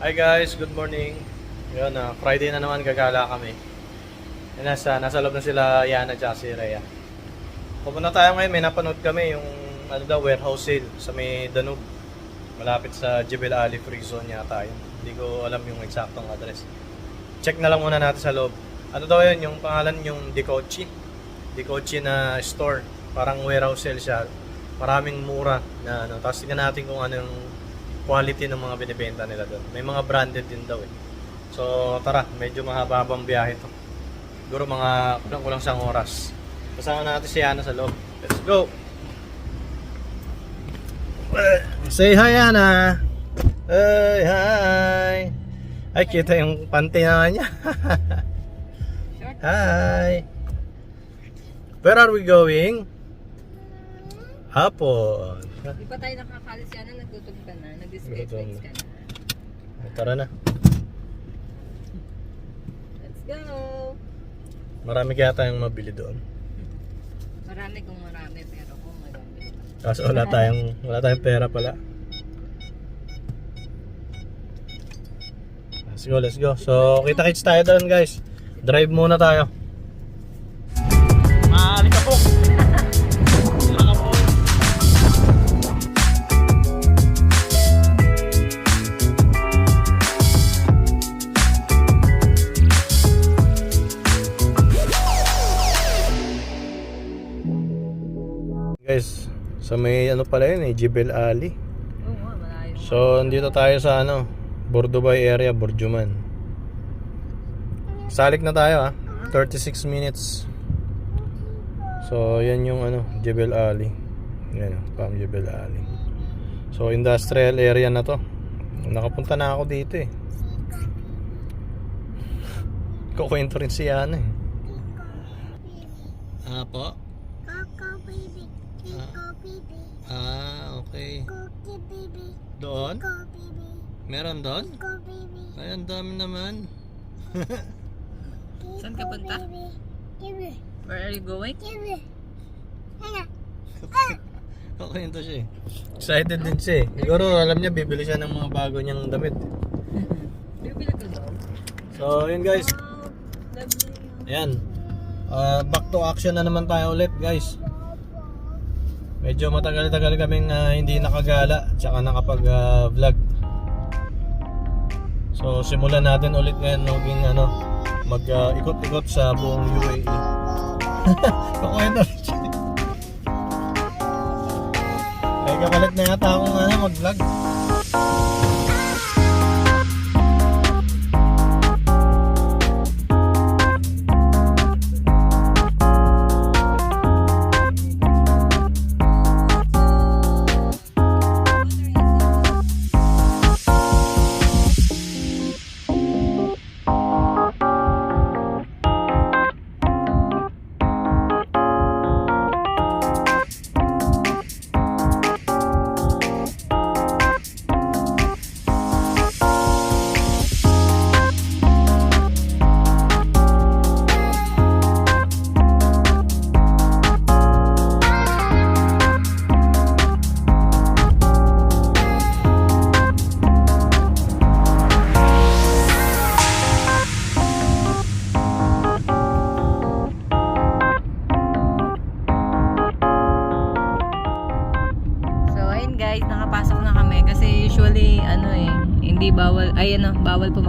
Hi guys, good morning. Yun, ah, Friday na naman gagala kami. Yun, nasa, nasa loob na sila Yana at si Rhea. Pupunta tayo ngayon, may napanood kami yung ano daw, warehouse sale sa may Danube. Malapit sa Jebel Ali Free Zone yata yun. Hindi ko alam yung eksaktong address. Check na lang muna natin sa loob. Ano daw yun, yung pangalan yung Dicochi. Dicochi na store. Parang warehouse sale siya. Maraming mura na ano. Tapos tingnan natin kung ano yung quality ng mga binibenta nila doon. May mga branded din daw eh. So tara, medyo mahaba-habang biyahe to. Siguro mga kulang-kulang sang oras. Kasama natin si Ana sa loob. Let's go! Say hi Ana! Hey, hi! Ay, kita yung panty na niya. hi! Where are we going? Hapon. Di pa tayo nakakalis yan na nagtutog ka na, nag-escape Gutom rights na. ka na. Tara na. Let's go! Marami kaya tayong mabili doon. Marami kung marami, pero kung marami. Kaso wala tayong, wala tayong pera pala. Let's go, let's go. So, kita-kits tayo doon guys. Drive muna tayo. Pala yun eh, Jebel Ali. Oo nga, malayo. So, andito tayo sa ano, Bordubay area, Borjuman. Salik na tayo ah, 36 minutes. So, yan yung ano, Jebel Ali. Yan, Pam Jebel Ali. So, industrial area na to. Nakapunta na ako dito eh. Kukwento rin si Yana eh. Ah po? Ah, okay. Cookie baby, Doon? Coco baby, Meron doon? Coco baby. Ay, ang dami naman. Saan ka punta? Baby, Where are you going? give Hanga. Kakwento siya eh. Excited din siya eh. Siguro alam niya bibili siya ng mga bago niyang damit. Bibili ko daw. So, yun guys. Ayan. Ah, back to action na naman tayo ulit guys. Medyo matagal-tagal kaming ah, hindi nakagala tsaka nakapag-vlog. so, simulan natin ulit ngayon maging ano, mag-ikot-ikot sa buong UAE. Rin siya. Ay, kapalit na yata akong ano, mag-vlog. So,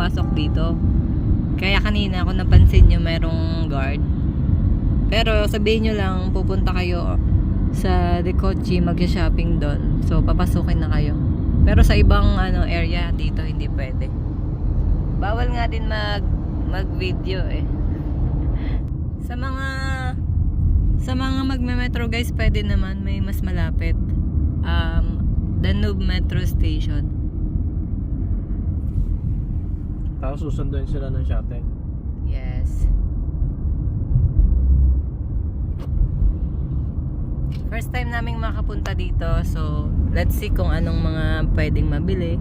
pumasok dito. Kaya kanina ako napansin nyo merong guard. Pero sabihin nyo lang, pupunta kayo sa Decochi, mag-shopping doon. So, papasukin na kayo. Pero sa ibang ano area dito, hindi pwede. Bawal nga din mag mag-video eh. Sa mga sa mga magme-metro guys, pwede naman may mas malapit. Um, Danube Metro Station. Tapos susunduin sila ng shuttle. Yes. First time naming makapunta dito, so let's see kung anong mga pwedeng mabili.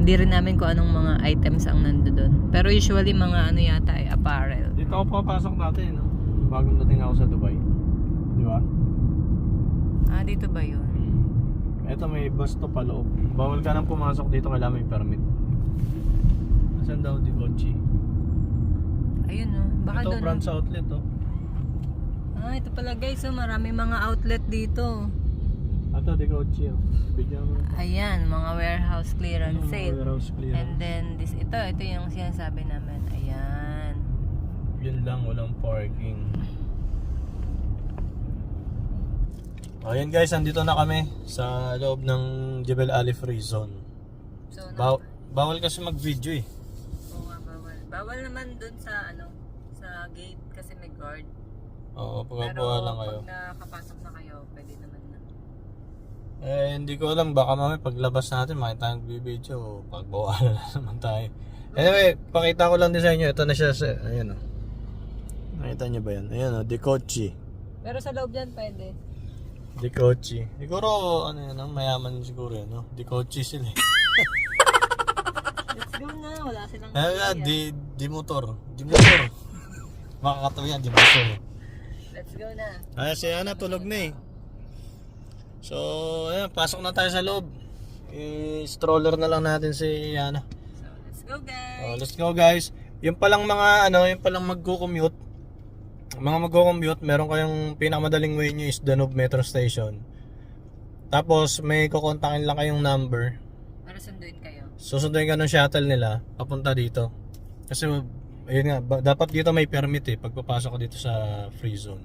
Hindi rin namin kung anong mga items ang nando doon. Pero usually mga ano yata eh, apparel. Dito ako papasok dati, no? Bagong dating ako sa Dubai. Di ba? Ah, dito ba yun? Ito may bus to paloob. Bawal ka nang pumasok dito, kailangan may permit. Saan daw di Kochi? Ayun oh. Baka Ito, doon. branch outlet oh. Ah, ito pala guys. Oh, marami mga outlet dito. Ito, di Kochi oh. Bigyan mo. Ayan, mga warehouse clearance Yung sale. Warehouse clearance. And then this ito, ito yung sinasabi namin. Ayan. Yun lang, walang parking. Ayan guys, andito na kami sa loob ng Jebel Ali Free Zone. So, Baw- bawal kasi mag-video eh. Oo nga, bawal. Bawal naman dun sa ano, sa gate kasi may guard. Oo, Pero pagkakuha lang kayo. pag nakapasok na kayo, pwede naman na. Eh, hindi ko alam, baka mamaya paglabas natin, makita tayong video, pagbawalan na naman tayo. Anyway, pakita ko lang din sa inyo, ito na siya, sa, ayan o. Nakita niyo ba yan? Ayan o, Dikochi. Pero sa loob dyan, pwede. Dikochi. Siguro, ano yan, no? mayaman siguro yan, no? Dikochi sila eh. Let's go na, wala silang Ano idea. di, di motor. Di motor. Makakatawa yan, di motor. Let's go na. Ay, si Ana tulog na eh. So, ayan, pasok na tayo sa loob. I-stroller na lang natin si Ana. So, let's go guys. Oh, let's go guys. Yung palang mga ano, yung palang magko-commute. Mga magko-commute, meron kayong pinakamadaling way nyo is Danube Metro Station. Tapos may kukontakin lang kayong number. Para sunduin kayo. Susunduin ka ng shuttle nila papunta dito. Kasi ayun nga, ba- dapat dito may permit eh pagpapasok ko dito sa free zone.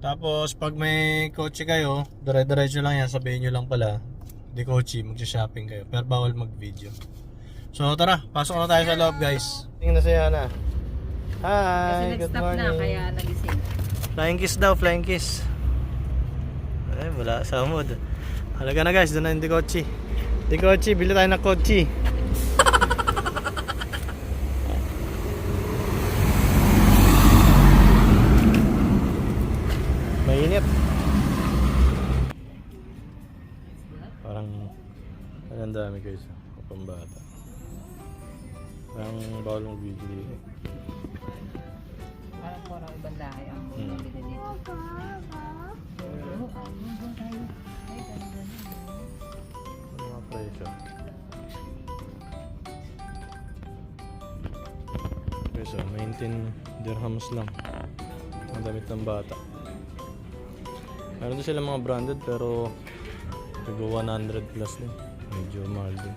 Tapos pag may kotse kayo, dire-diretso lang yan, sabihin nyo lang pala, di kotse, magsha-shopping kayo. Pero bawal mag-video. So tara, pasok na tayo sa loob guys. Tingnan na si Hana. Kasi Hi, good nag-stop morning. na, kaya nagising. Flying kiss daw, flying kiss. Ay, wala sa mood. Halaga na guys, doon na yung Dikochi. Dikochi, bili tayo ng kotse. Mainit. Parang, parang dami guys. Kapang bata. Parang bawal ng video dito. Parang parang ibang lahi ang Hmm. bumili dito. Presyo? Presyo, 19 dirhams lang. Ang damit ng bata. Meron din sila mga branded pero tago 100 plus din. Medyo mahal din.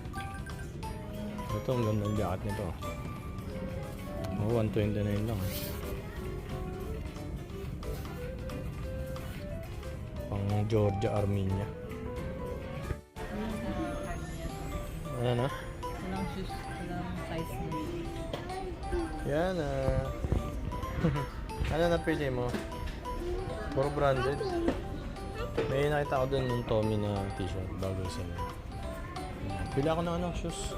Ito, ang ganda ng jacket nito. Oh, 129 lang. Pang Georgia Armenia. Ano na? Walang shoes, walang size na. Yan ah. ano napili mo? Puro branded. May nakita ko dun yung Tommy na t-shirt bago sa Pili ako ng ano, shoes.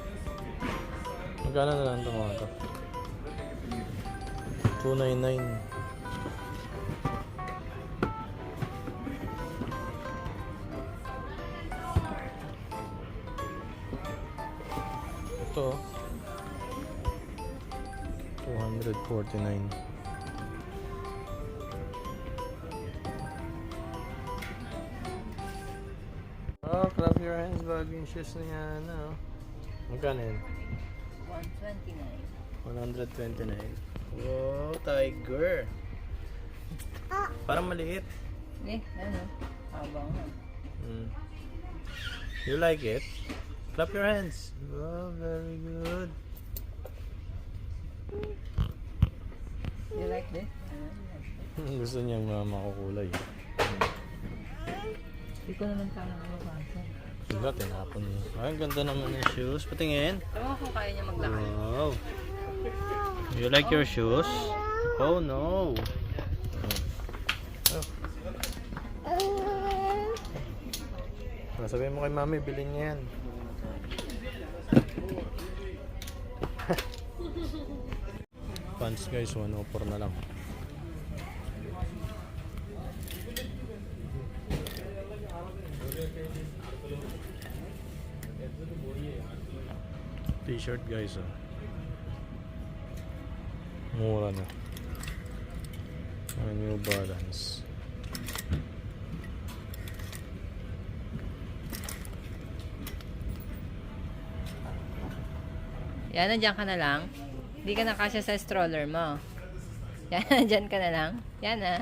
Magkano na lang ito mga to? 299. 249. Oh, clap your hands bago yung shoes na yan, oh. Magkano yun? 129. 129. Wow, tiger. Parang maliit. Eh, ano? Habang na. Mm. You like it? Clap your hands. Wow, very good. You like this? Gusto niya mga makukulay. Hindi ko naman sana mababasa. Diba, tinapon niya. Ay, ang ganda naman ng shoes. Patingin. Ewan ko kaya niya maglakad. Wow. You like your shoes? Oh no. Oh. Sabihin mo kay mami, bilhin niya yan. pants guys. 104 ano, na lang. T-shirt guys ah. mura na. Mga new balance. Yan nandiyan ka na lang. Hindi ka nakasya sa stroller mo. Yan, nandiyan ka na lang. Yan ah.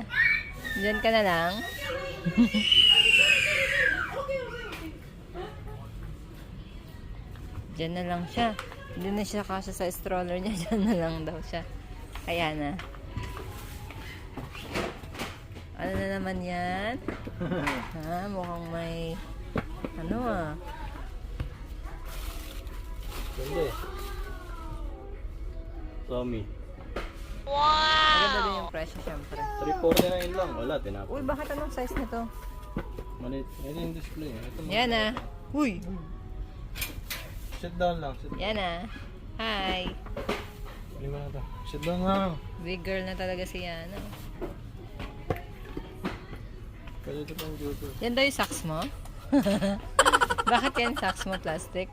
Diyan ka na lang. Diyan na lang siya. Hindi na siya kasya sa stroller niya. Diyan na lang daw siya. Kaya na. Ano na naman yan? ha? Mukhang may... Ano ah? Ganda eh. Tommy. Maganda din yung presyo syempre. 349 lang. Wala, tinapos. Uy, bakit anong size nito? Malit. Ito yung display. Ito. Yan ah. Uy! Sit down lang. Sit, Yan ah. Hi! Bili mo na to. Sit down lang. Big girl na talaga si Yana. Pwede ito pang duty. Yan daw yung socks mo? bakit yan socks mo plastic?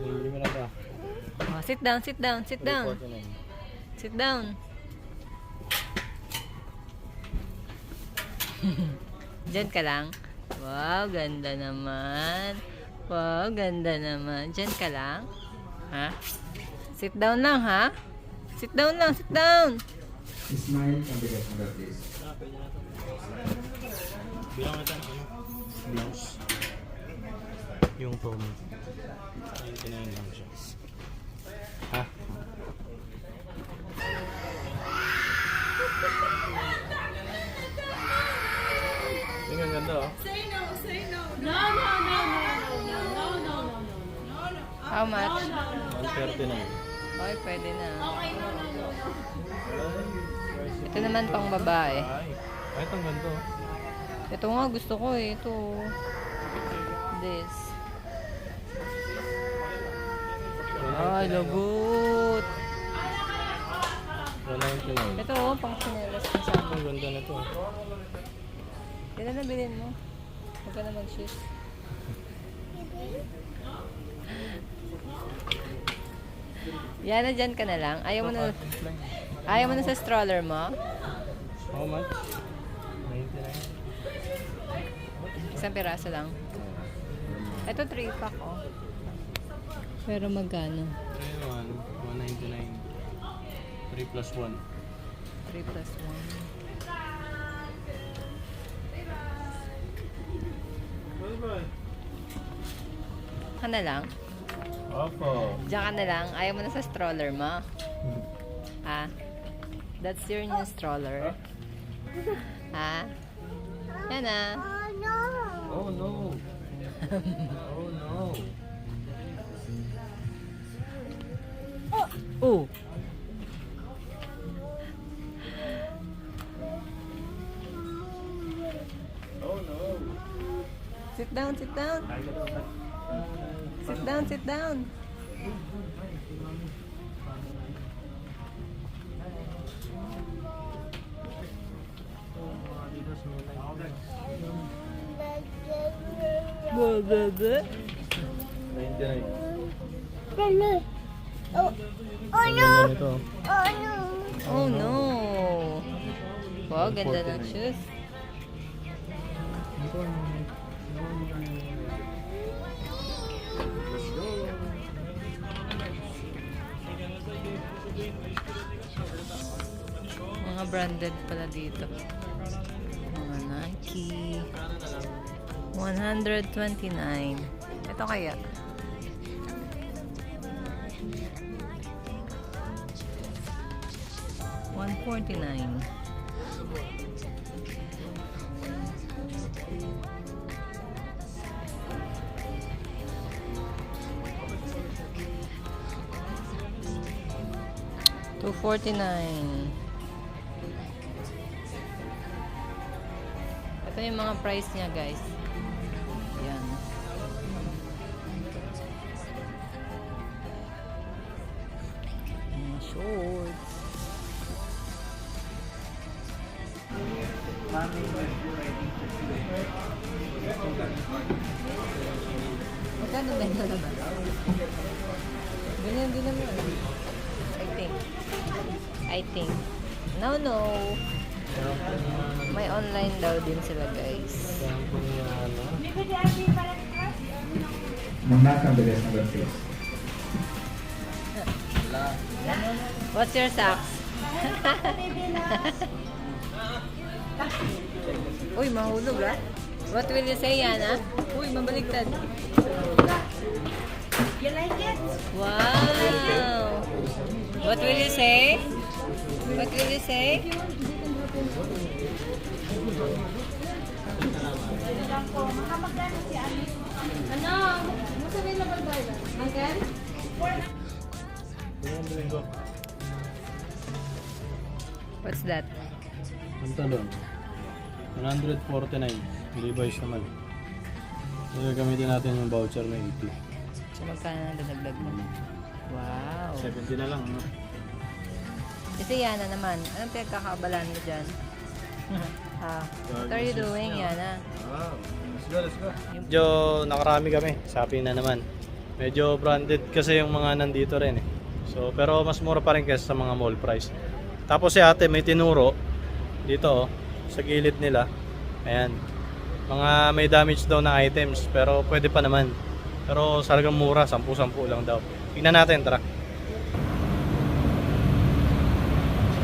Oh, sit down, sit down, sit down. 349. Sit down. Diyan ka lang. Wow, ganda naman. Wow, ganda naman. Diyan ka lang. Ha? Sit down lang, ha? Sit down lang, sit down. Smile and na to. Bilang. Ano? Blouse. Yung Tommy. 99 lang siya. Ha? Yung ang ganda oh. How much? 139. Okay, pwede na. Ito naman pang babae. Ay, itong ganda oh. Ito nga, gusto ko eh. Ito. This. Ay, lagot. 199. Ito, oh, pang chinelas na sa Ang ganda na to. Kailan na bilhin mo? Huwag ka na mag-shoes. Yan na dyan ka na lang. Ayaw mo na, ayaw mo na sa stroller mo. How much? 99. Isang piraso lang. Ito 3 pack. Pero magkano? 3 199. 3 plus 1. 3 plus 1. Ka na lang? Opo. Diyan ka na lang. Ayaw mo na sa stroller mo. Ha? That's your new stroller. Ha? Yan na. Oh no. Oh no. oh no. Oh. Oh no. Sit down, sit down. Sit down, sit down. Blah, blah, blah. 99. Hello. Oh. Oh no. Oh no. Oh no. Wow, ganda ng shoes. Mga branded pala dito. Mga Nike. 129. Ito kaya. One forty nine. Two forty nine. Ito yung mga price niya guys. I think. No, no. May online daw din sila guys. Ano. What's your socks? Uy, mahulog ah. What will you say, Yana? Uy, mabaligtad. You like it? Wow! What will you say? What will you say? Ano? Mas available ba yun? Uncle? What's that? Ang talon. 149. Levi's naman. So, gagamitin natin yung voucher na 80. So, magkano na dadagdag mo? Wow! 70 na lang, no? Kasi Yana naman, anong pinagkakabalan mo dyan? ah, what are you doing, Yana? Wow. Let's go, let's go. Medyo nakarami kami. Sabi na naman. Medyo branded kasi yung mga nandito rin eh. So, pero mas mura pa rin kaysa sa mga mall price. Tapos si ate may tinuro dito oh, sa gilid nila. Ayan. Mga may damage daw na items pero pwede pa naman. Pero salagang mura, 10-10 lang daw. Tingnan natin, tara.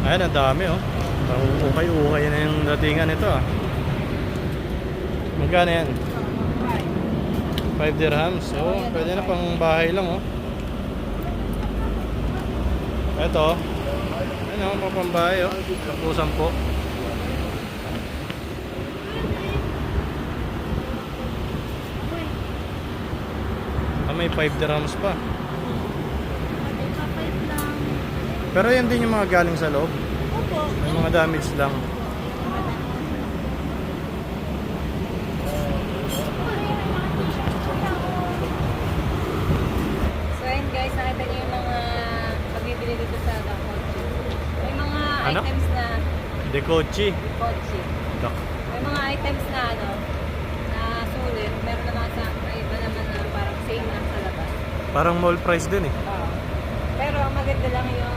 Ayan, ang dami oh. Ukay-ukay na yung datingan nito ah. Magkano yan? 5 dirhams. So, pwede na pang bahay lang oh. Ito. Ano, pang pambahay oh. Sampu-sampu. Ah, may 5 dirhams pa. Kapait lang. Pero yan din yung mga galing sa loob. Opo. May mga damage lang. So ayun guys, nakita niyo yung mga pagbibili dito sa Dakochi. May mga Ano? items na Dekochi. Kochi. May mga items na ano, na sulit. Meron naman sa may iba naman na parang same lang sa labas. Parang mall price din eh. Oo. Pero ang maganda lang yung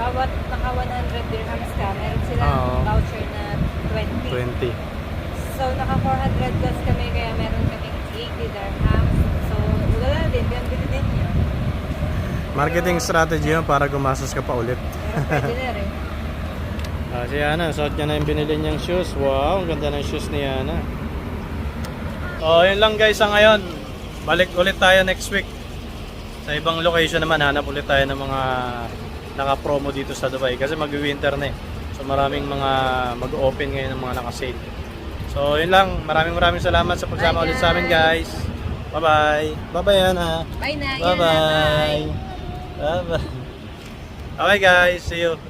bawat naka 100 dirhams ka, meron silang Oo. voucher na 20. 20. So naka 400 plus kami kaya meron kaming 80 dirhams. So wala din, binibili din yun. Marketing strategy yun para gumastos ka pa ulit. Pero pwede na rin. Ah, si Ana, suot niya na yung binili niyang shoes. Wow, ang ganda ng shoes ni Ana. Oh, yun lang guys sa ngayon. Balik ulit tayo next week. Sa ibang location naman, hanap ulit tayo ng mga naka-promo dito sa Dubai. Kasi mag-winter na eh. So maraming mga mag-open ngayon ng mga naka-sale. So yun lang. Maraming maraming salamat sa pagsama Bye, ulit sa amin guys. Bye-bye. Bye-bye Ana. Bye na. Bye-bye. Bye-bye. Okay guys, see you.